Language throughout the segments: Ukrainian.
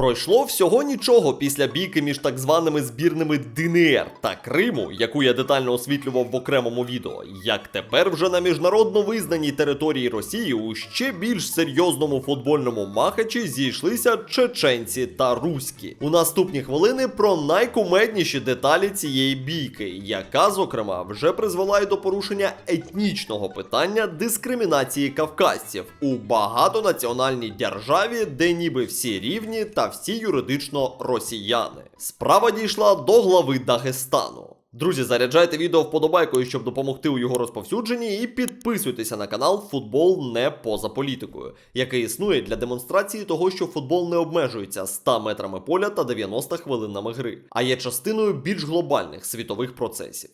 Пройшло всього нічого після бійки між так званими збірними ДНР та Криму, яку я детально освітлював в окремому відео, як тепер вже на міжнародно визнаній території Росії у ще більш серйозному футбольному махачі зійшлися чеченці та руські. У наступні хвилини про найкумедніші деталі цієї бійки, яка, зокрема, вже призвела й до порушення етнічного питання дискримінації кавказців у багатонаціональній державі, де ніби всі рівні та всі юридично росіяни. Справа дійшла до глави Дагестану. Друзі, заряджайте відео вподобайкою, щоб допомогти у його розповсюдженні, і підписуйтеся на канал Футбол не поза політикою, який існує для демонстрації того, що футбол не обмежується 100 метрами поля та 90 хвилинами гри, а є частиною більш глобальних світових процесів.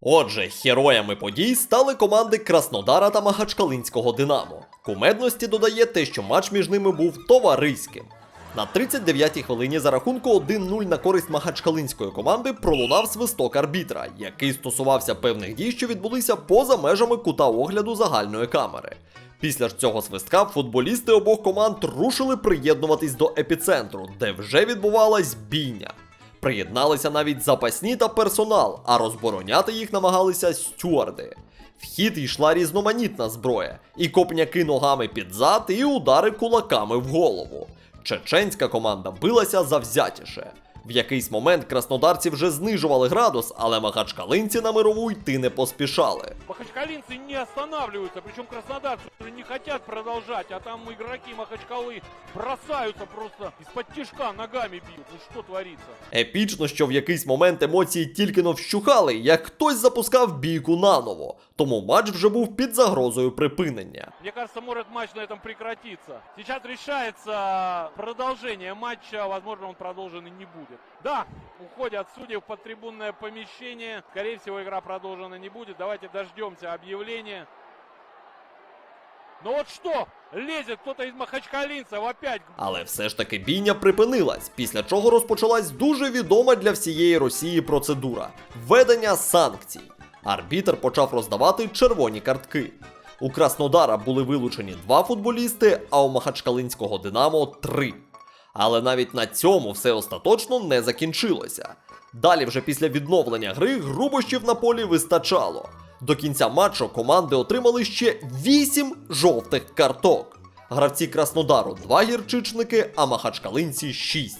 Отже, героями подій стали команди Краснодара та Махачкалинського Динамо. Кумедності додає те, що матч між ними був товариським. На 39-й хвилині за рахунку 1-0 на користь Махачкалинської команди пролунав свисток арбітра, який стосувався певних дій, що відбулися поза межами кута огляду загальної камери. Після ж цього свистка футболісти обох команд рушили приєднуватись до епіцентру, де вже відбувалась бійня. Приєдналися навіть запасні та персонал, а розбороняти їх намагалися стюарди. В хід йшла різноманітна зброя, і копняки ногами під зад, і удари кулаками в голову. Чеченська команда билася завзятіше. В якийсь момент краснодарці вже знижували градус, але махачкалинці на мирову йти не поспішали. Махачкалинцы не останавливаются, причем краснодарцы уже не хотят продолжать, а там игроки Махачкалы бросаются просто из-под тишка ногами бьют. Ну что творится? Епічно, що в якийсь момент емоції тільки но вщухали, як хтось запускав бійку наново, тому матч вже був під загрозою припинення. Мне кажется, может матч на этом прекратиться. Сейчас решается продолжение матча, возможно он продолжен и не будет. Да, уходят судьи в подтрибунное помещение. Скорее всего игра продолжена не будет. Давайте дождемся объявления. Ну вот что, лезет кто-то из опять. Але все ж таки бійня припинилась, після чого розпочалась дуже відома для всієї Росії процедура введення санкцій. Арбітр почав роздавати червоні картки. У Краснодара були вилучені два футболісти, а у Махачкалинського Динамо три. Але навіть на цьому все остаточно не закінчилося. Далі, вже після відновлення гри, грубощів на полі вистачало. До кінця матчу команди отримали ще 8 жовтих карток. Гравці Краснодару 2 гірчичники, а махачкалинці 6.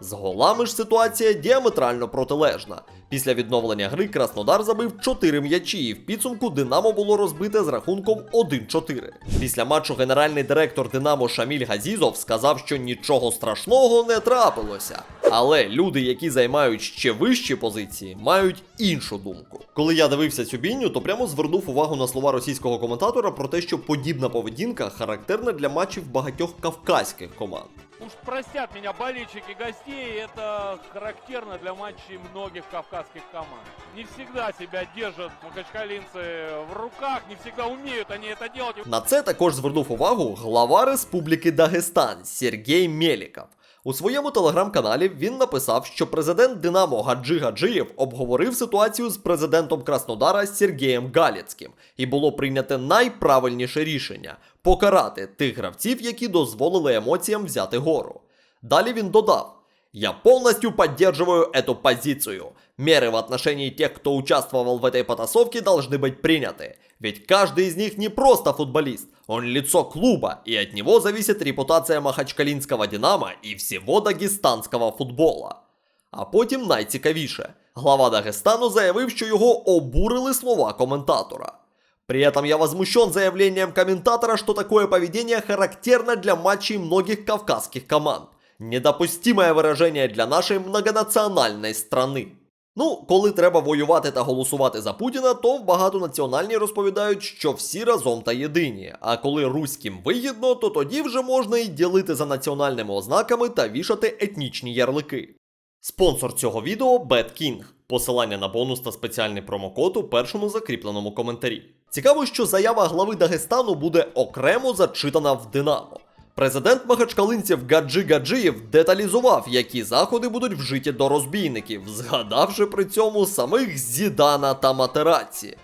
З голами ж ситуація діаметрально протилежна. Після відновлення гри Краснодар забив 4 м'ячі, і в підсумку Динамо було розбите з рахунком 1-4. Після матчу генеральний директор Динамо Шаміль Газізов сказав, що нічого страшного не трапилося. Але люди, які займають ще вищі позиції, мають іншу думку. Коли я дивився цю бійню, то прямо звернув увагу на слова російського коментатора про те, що подібна поведінка характерна для матчів багатьох кавказьких команд. Уж простят меня болельщики гостей, это характерно для матчей многих кавказских команд. Не всегда себя держат махачкалинцы в руках, не всегда умеют они это делать. На це також звернув увагу глава Республіки Дагестан Сергій Мєліков. У своєму телеграм-каналі він написав, що президент Динамо Гаджи Гаджиєв обговорив ситуацію з президентом Краснодара Сергієм Галіцьким, і було прийняте найправильніше рішення покарати тих гравців, які дозволили емоціям взяти гору. Далі він додав: Я полностью поддерживаю эту позицию. Меры в отношении тех, кто участвовал в этой потасовке, должны быть приняты. Ведь каждый из них не просто футболист, он лицо клуба, и от него зависит репутация махачкалинского «Динамо» и всего дагестанского футбола. А потім найцікавіше. Глава Дагестану заявив, що його обурили слова коментатора. При этом я возмущен заявлением комментатора, что такое поведение характерно для матчей многих кавказских команд. Недопустимое выражение для нашей многонаціональної страны. Ну, коли треба воювати та голосувати за Путіна, то в багатонаціональні розповідають, що всі разом та єдині. А коли руським вигідно, то тоді вже можна і ділити за національними ознаками та вішати етнічні ярлики. Спонсор цього відео BetKing. Посилання на бонус та спеціальний промокод у першому закріпленому коментарі. Цікаво, що заява глави Дагестану буде окремо зачитана в Динамо. Президент махачкалинців Гаджи Гаджиєв деталізував, які заходи будуть вжиті до розбійників, згадавши при цьому самих Зідана та Матераці.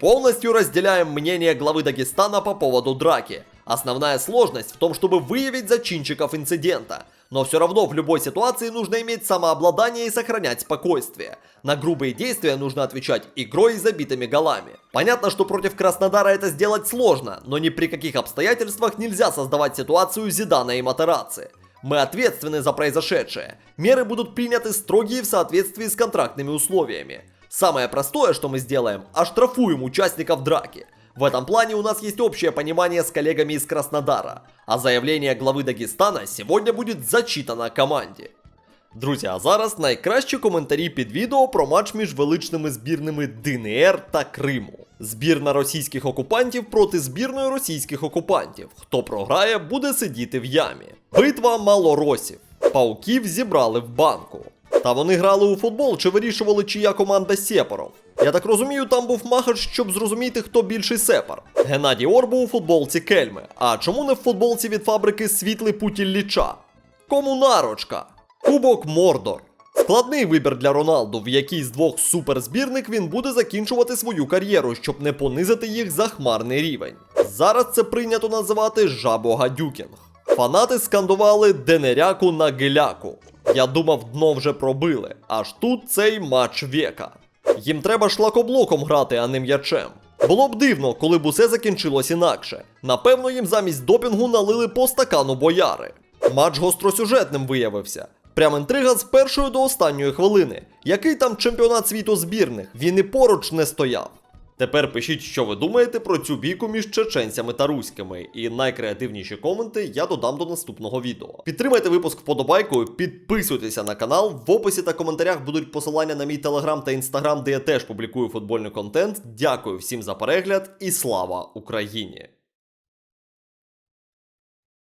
Полностью разделяем мнение главы Дагестана по поводу драки. Основная сложность в том, чтобы выявить зачинщиков инцидента. Но все равно в любой ситуации нужно иметь самообладание и сохранять спокойствие. На грубые действия нужно отвечать игрой и забитыми голами. Понятно, что против Краснодара это сделать сложно, но ни при каких обстоятельствах нельзя создавать ситуацию Зидана и Матераци. Мы ответственны за произошедшее. Меры будут приняты строгие в соответствии с контрактными условиями. Самое простое, что мы сделаем, оштрафуем участников драки. В этом плане у нас есть общее понимание с коллегами из Краснодара, а заявление главы Дагестана сегодня будет зачитано команді. Друзі, а зараз найкращі коментарі під відео про матч між величними збірними ДНР та Криму. Збірна російських окупантів проти збірної російських окупантів. Хто програє, буде сидіти в ямі. Битва малоросів. Пауків зібрали в банку. Та вони грали у футбол чи вирішували, чия команда Сепаров. Я так розумію, там був махач, щоб зрозуміти, хто більший сепар. Геннадій Орбу у футболці Кельми. А чому не в футболці від фабрики Світлий Путіль Ліча? Комунарочка. Кубок Мордор. Складний вибір для Роналду, в якій з двох суперзбірник він буде закінчувати свою кар'єру, щоб не понизити їх за хмарний рівень. Зараз це прийнято називати жабогадюкінг. Фанати скандували Денеряку на геляку. Я думав, дно вже пробили. Аж тут цей матч века. Їм треба шлакоблоком грати, а не м'ячем. Було б дивно, коли б усе закінчилось інакше. Напевно, їм замість допінгу налили по стакану бояри. Матч гостросюжетним виявився. Прям інтрига з першої до останньої хвилини. Який там чемпіонат світу збірних? Він і поруч не стояв. Тепер пишіть, що ви думаєте про цю бійку між чеченцями та руськими, і найкреативніші коменти я додам до наступного відео. Підтримайте випуск вподобайкою, підписуйтеся на канал. В описі та коментарях будуть посилання на мій телеграм та інстаграм, де я теж публікую футбольний контент. Дякую всім за перегляд і слава Україні!